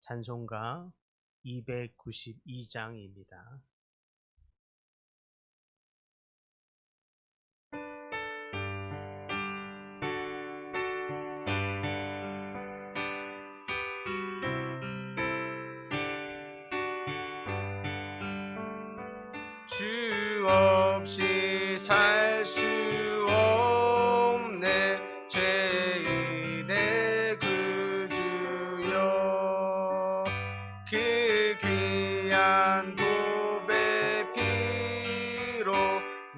찬송가 292장입니다. 주 없이 살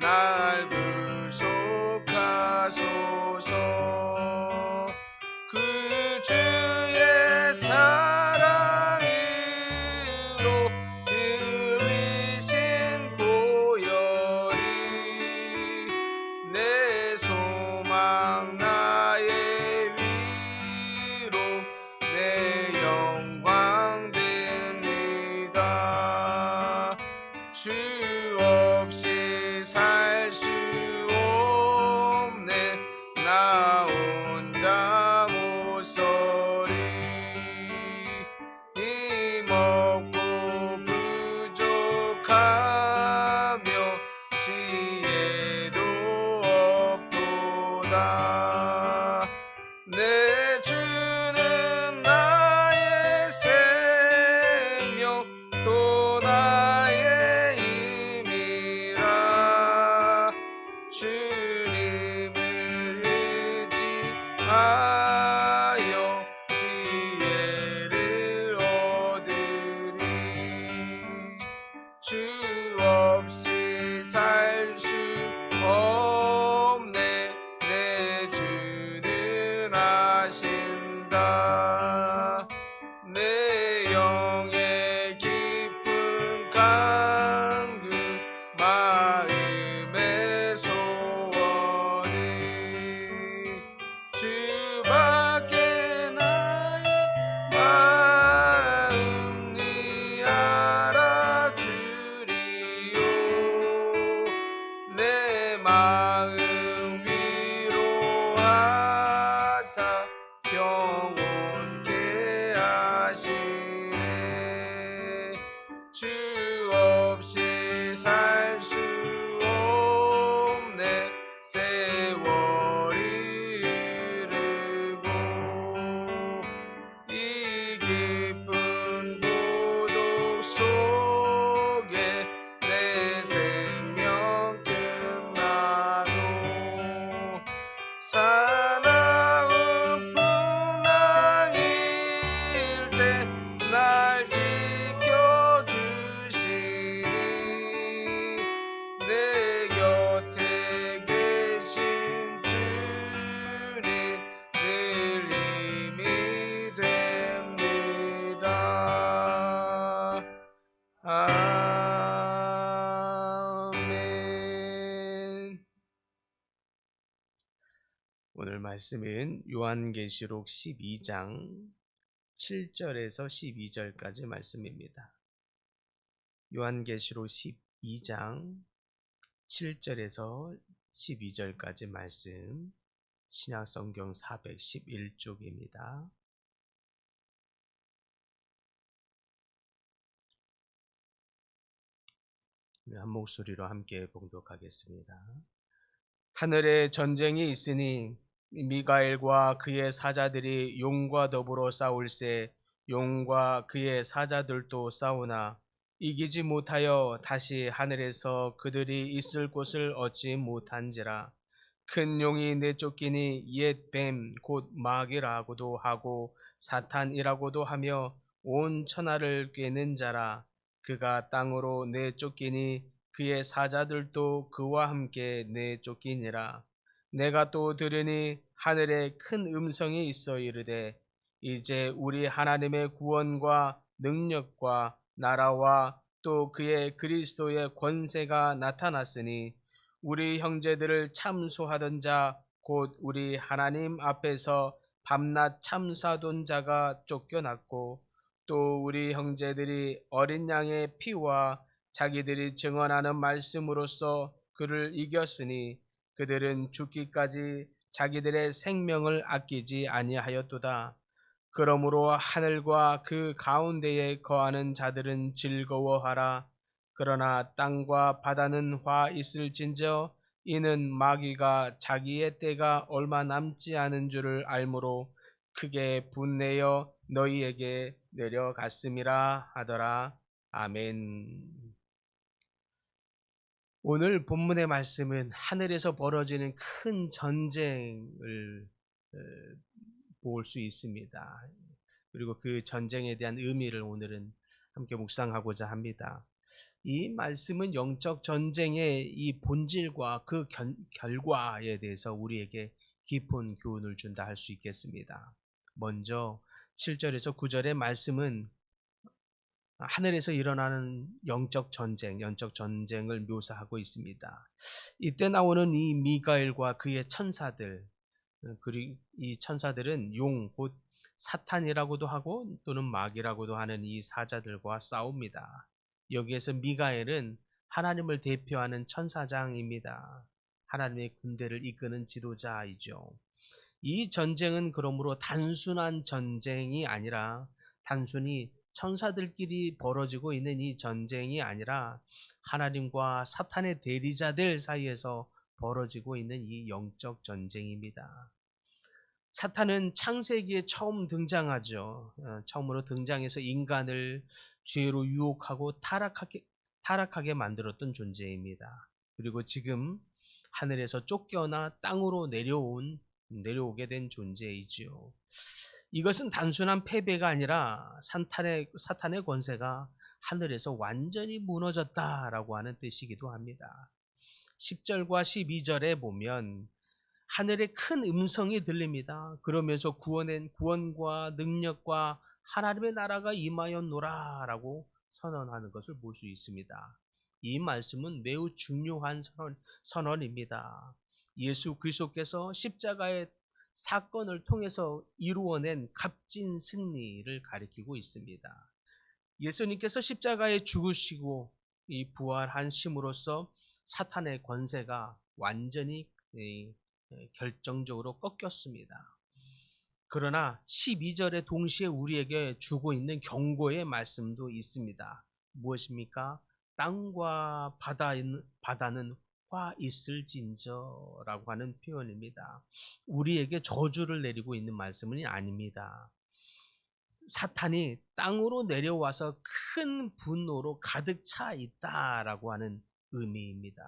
날 구속하소 의 말씀은 요한계시록 12장 7절에서 12절까지 말씀입니다. 요한계시록 12장 7절에서 12절까지 말씀 신약성경 411쪽입니다. 우리 한 목소리로 함께 봉독하겠습니다. 하늘에 전쟁이 있으니 미가엘과 그의 사자들이 용과 더불어 싸울새 용과 그의 사자들도 싸우나 이기지 못하여 다시 하늘에서 그들이 있을 곳을 얻지 못한지라. 큰 용이 내쫓기니 옛 뱀 곧 마귀라고도 하고 사탄이라고도 하며 온 천하를 꿰는 자라. 그가 땅으로 내쫓기니 그의 사자들도 그와 함께 내쫓기니라 내가 또 들으니 하늘에 큰 음성이 있어 이르되 이제 우리 하나님의 구원과 능력과 나라와 또 그의 그리스도의 권세가 나타났으니 우리 형제들을 참소하던 자 곧 우리 하나님 앞에서 밤낮 참사돈 자가 쫓겨났고 또 우리 형제들이 어린 양의 피와 자기들이 증언하는 말씀으로써 그를 이겼으니 그들은 죽기까지 자기들의 생명을 아끼지 아니하였도다. 그러므로 하늘과 그 가운데에 거하는 자들은 즐거워하라. 그러나 땅과 바다는 화 있을진저 이는 마귀가 자기의 때가 얼마 남지 않은 줄을 알므로 크게 분내어 너희에게 내려갔음이라 하더라. 아멘. 오늘 본문의 말씀은 하늘에서 벌어지는 큰 전쟁을 볼 수 있습니다. 그리고 그 전쟁에 대한 의미를 오늘은 함께 묵상하고자 합니다. 이 말씀은 영적 전쟁의 이 본질과 그 견, 결과에 대해서 우리에게 깊은 교훈을 준다 할 수 있겠습니다. 먼저 7절에서 9절의 말씀은 하늘에서 일어나는 영적 전쟁, 영적 전쟁을 묘사하고 있습니다. 이때 나오는 이 미가엘과 그의 천사들, 그리고 이 천사들은 용, 곧 사탄이라고도 하고 또는 마귀라고도 하는 이 사자들과 싸웁니다. 여기에서 미가엘은 하나님을 대표하는 천사장입니다. 하나님의 군대를 이끄는 지도자이죠. 이 전쟁은 그러므로 단순한 전쟁이 아니라 단순히 천사들끼리 벌어지고 있는 이 전쟁이 아니라 하나님과 사탄의 대리자들 사이에서 벌어지고 있는 이 영적 전쟁입니다. 사탄은 창세기에 처음 등장하죠. 어, 처음으로 등장해서 인간을 죄로 유혹하고 타락하게, 타락하게 만들었던 존재입니다. 그리고 지금 하늘에서 쫓겨나 땅으로 내려온 내려오게 된 존재이지요. 이것은 단순한 패배가 아니라 사탄의, 사탄의 권세가 하늘에서 완전히 무너졌다라고 하는 뜻이기도 합니다. 10절과 12절에 보면 하늘에 큰 음성이 들립니다. 그러면서 구원의 구원과 능력과 하나님의 나라가 임하였노라라고 선언하는 것을 볼 수 있습니다. 이 말씀은 매우 중요한 선언, 선언입니다. 예수 그리스도께서 십자가의 사건을 통해서 이루어낸 값진 승리를 가리키고 있습니다. 예수님께서 십자가에 죽으시고 이 부활하심으로써 사탄의 권세가 완전히 결정적으로 꺾였습니다. 그러나 12절에 동시에 우리에게 주고 있는 경고의 말씀도 있습니다. 무엇입니까? 땅과 바다는 화 있을진저라고 하는 표현입니다. 우리에게 저주를 내리고 있는 말씀은 아닙니다. 사탄이 땅으로 내려와서 큰 분노로 가득 차 있다라고 하는 의미입니다.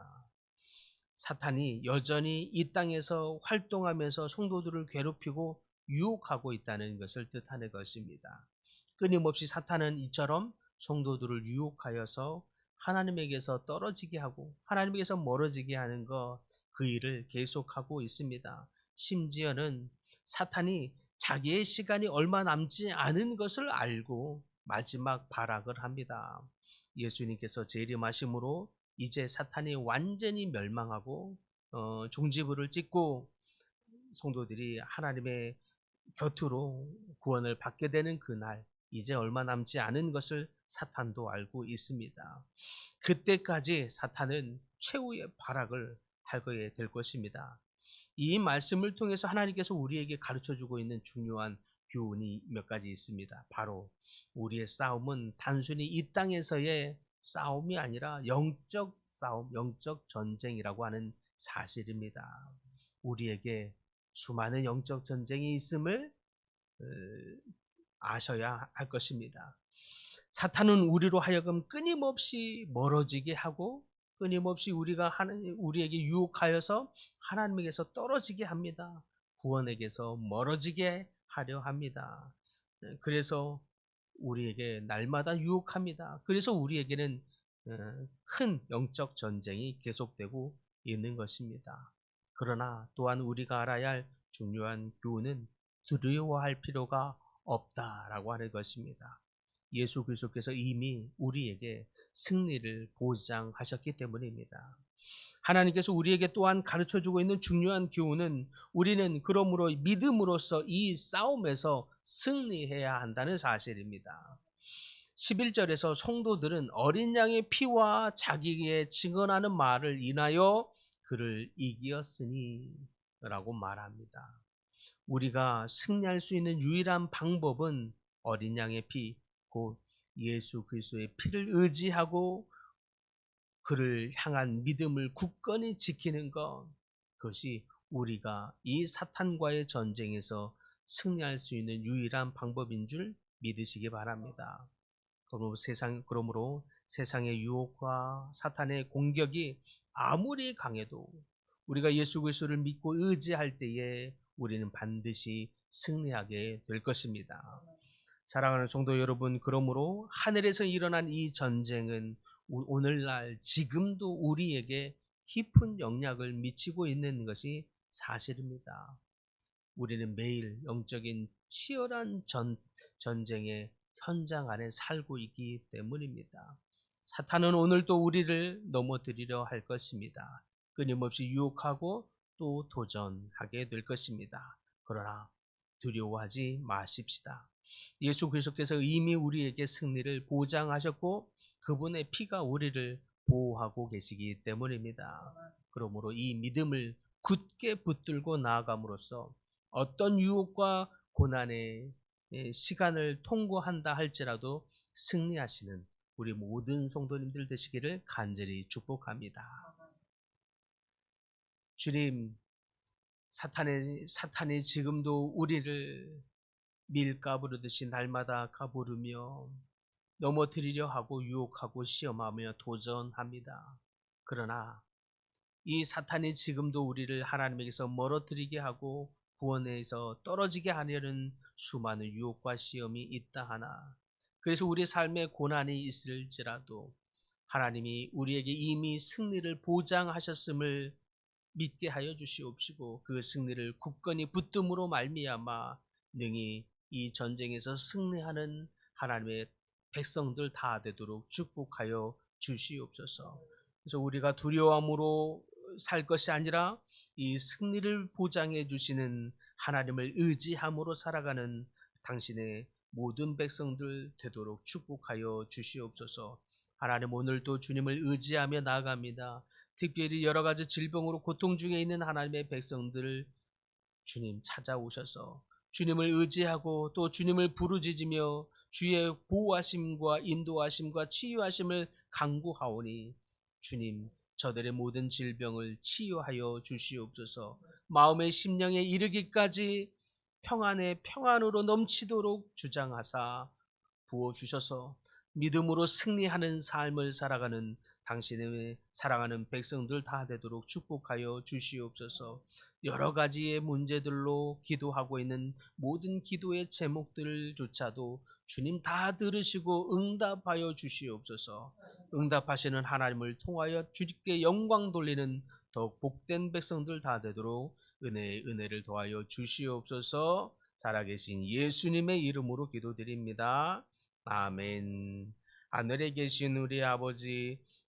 사탄이 여전히 이 땅에서 활동하면서 성도들을 괴롭히고 유혹하고 있다는 것을 뜻하는 것입니다. 끊임없이 사탄은 이처럼 성도들을 유혹하여서 하나님에게서 떨어지게 하고 하나님에게서 멀어지게 하는 것 그 일을 계속하고 있습니다. 심지어는 사탄이 자기의 시간이 얼마 남지 않은 것을 알고 마지막 발악을 합니다. 예수님께서 재림하심으로 이제 사탄이 완전히 멸망하고 어, 종지부를 찍고 성도들이 하나님의 곁으로 구원을 받게 되는 그날 이제 얼마 남지 않은 것을 사탄도 알고 있습니다. 그때까지 사탄은 최후의 발악을 하게 될 것입니다. 이 말씀을 통해서 하나님께서 우리에게 가르쳐 주고 있는 중요한 교훈이 몇 가지 있습니다. 바로 우리의 싸움은 단순히 이 땅에서의 싸움이 아니라 영적 싸움, 영적 전쟁이라고 하는 사실입니다. 우리에게 수많은 영적 전쟁이 있음을 아셔야 할 것입니다. 사탄은 우리로 하여금 끊임없이 멀어지게 하고 끊임없이 우리가 하나님 우리에게 유혹하여서 하나님에게서 떨어지게 합니다. 구원에게서 멀어지게 하려 합니다. 그래서 우리에게 날마다 유혹합니다. 그래서 우리에게는 어, 큰 영적 전쟁이 계속되고 있는 것입니다. 그러나 또한 우리가 알아야 할 중요한 교훈은 두려워할 필요가 없다라고 하는 것입니다. 예수 그리스도께서 이미 우리에게 승리를 보장하셨기 때문입니다. 하나님께서 우리에게 또한 가르쳐 주고 있는 중요한 교훈은 우리는 그러므로 믿음으로써 이 싸움에서 승리해야 한다는 사실입니다. 11절에서 성도들은 어린 양의 피와 자기의 증언하는 말을 인하여 그를 이기었으니 라고 말합니다. 우리가 승리할 수 있는 유일한 방법은 어린 양의 피, 곧 예수 그리스도의 피를 의지하고 그를 향한 믿음을 굳건히 지키는 것 그것이 우리가 이 사탄과의 전쟁에서 승리할 수 있는 유일한 방법인 줄 믿으시기 바랍니다. 그러므로 세상 그러므로 세상의 유혹과 사탄의 공격이 아무리 강해도 우리가 예수 그리스도를 믿고 의지할 때에 우리는 반드시 승리하게 될 것입니다. 사랑하는 성도 여러분, 그러므로 하늘에서 일어난 이 전쟁은 오늘날 지금도 우리에게 깊은 영향을 미치고 있는 것이 사실입니다. 우리는 매일 영적인 치열한 전, 전쟁의 현장 안에 살고 있기 때문입니다. 사탄은 오늘도 우리를 넘어뜨리려 할 것입니다. 끊임없이 유혹하고 또 도전하게 될 것입니다. 그러나 두려워하지 마십시다. 예수 그리스도께서 이미 우리에게 승리를 보장하셨고 그분의 피가 우리를 보호하고 계시기 때문입니다. 그러므로 이 믿음을 굳게 붙들고 나아감으로써 어떤 유혹과 고난의 시간을 통과한다 할지라도 승리하시는 우리 모든 성도님들 되시기를 간절히 축복합니다. 주님, 사탄의 사탄이 지금도 우리를 밀가 부르듯이 날마다 가부르며 넘어뜨리려 하고 유혹하고 시험하며 도전합니다. 그러나 이 사탄이 지금도 우리를 하나님에게서 멀어뜨리게 하고 구원에서 떨어지게 하려는 수많은 유혹과 시험이 있다 하나 그래서 우리 삶에 고난이 있을지라도 하나님이 우리에게 이미 승리를 보장하셨음을 믿게 하여 주시옵시고 그 승리를 굳건히 붙듦으로 말미암아 능히 이 전쟁에서 승리하는 하나님의 백성들 다 되도록 축복하여 주시옵소서. 그래서 우리가 두려움으로 살 것이 아니라 이 승리를 보장해 주시는 하나님을 의지함으로 살아가는 당신의 모든 백성들 되도록 축복하여 주시옵소서. 하나님 오늘도 주님을 의지하며 나아갑니다. 특별히 여러 가지 질병으로 고통 중에 있는 하나님의 백성들을 주님 찾아오셔서 주님을 의지하고 또 주님을 부르짖으며 주의 보호하심과 인도하심과 치유하심을 강구하오니 주님 저들의 모든 질병을 치유하여 주시옵소서. 마음의 심령에 이르기까지 평안의 평안으로 넘치도록 주장하사 부어주셔서 믿음으로 승리하는 삶을 살아가는 당신의 사랑하는 백성들 다 되도록 축복하여 주시옵소서. 여러 가지의 문제들로 기도하고 있는 모든 기도의 제목들조차도 주님 다 들으시고 응답하여 주시옵소서. 응답하시는 하나님을 통하여 주님께 영광 돌리는 더욱 복된 백성들 다 되도록 은혜의 은혜를 더하여 주시옵소서. 살아계신 예수님의 이름으로 기도드립니다. 아멘. 하늘에 계신 우리 아버지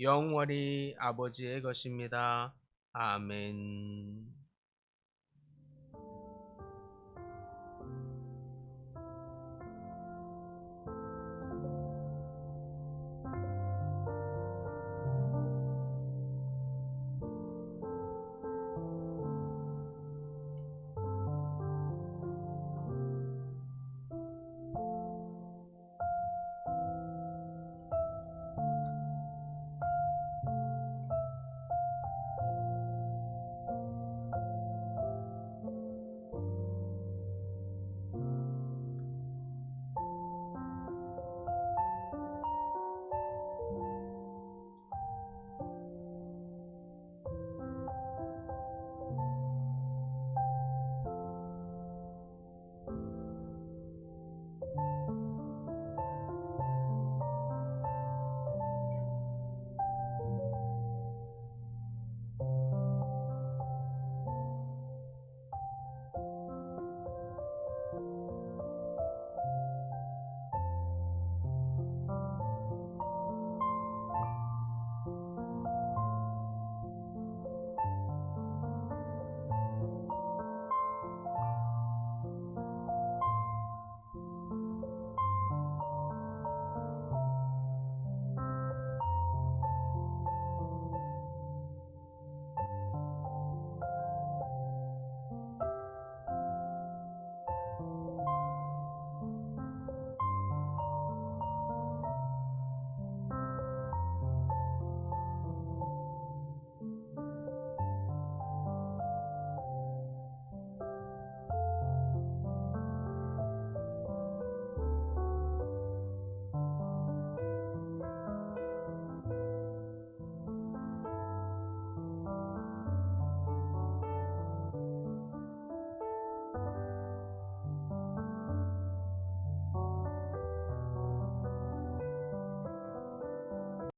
영원히 아버지의 것입니다. 아멘.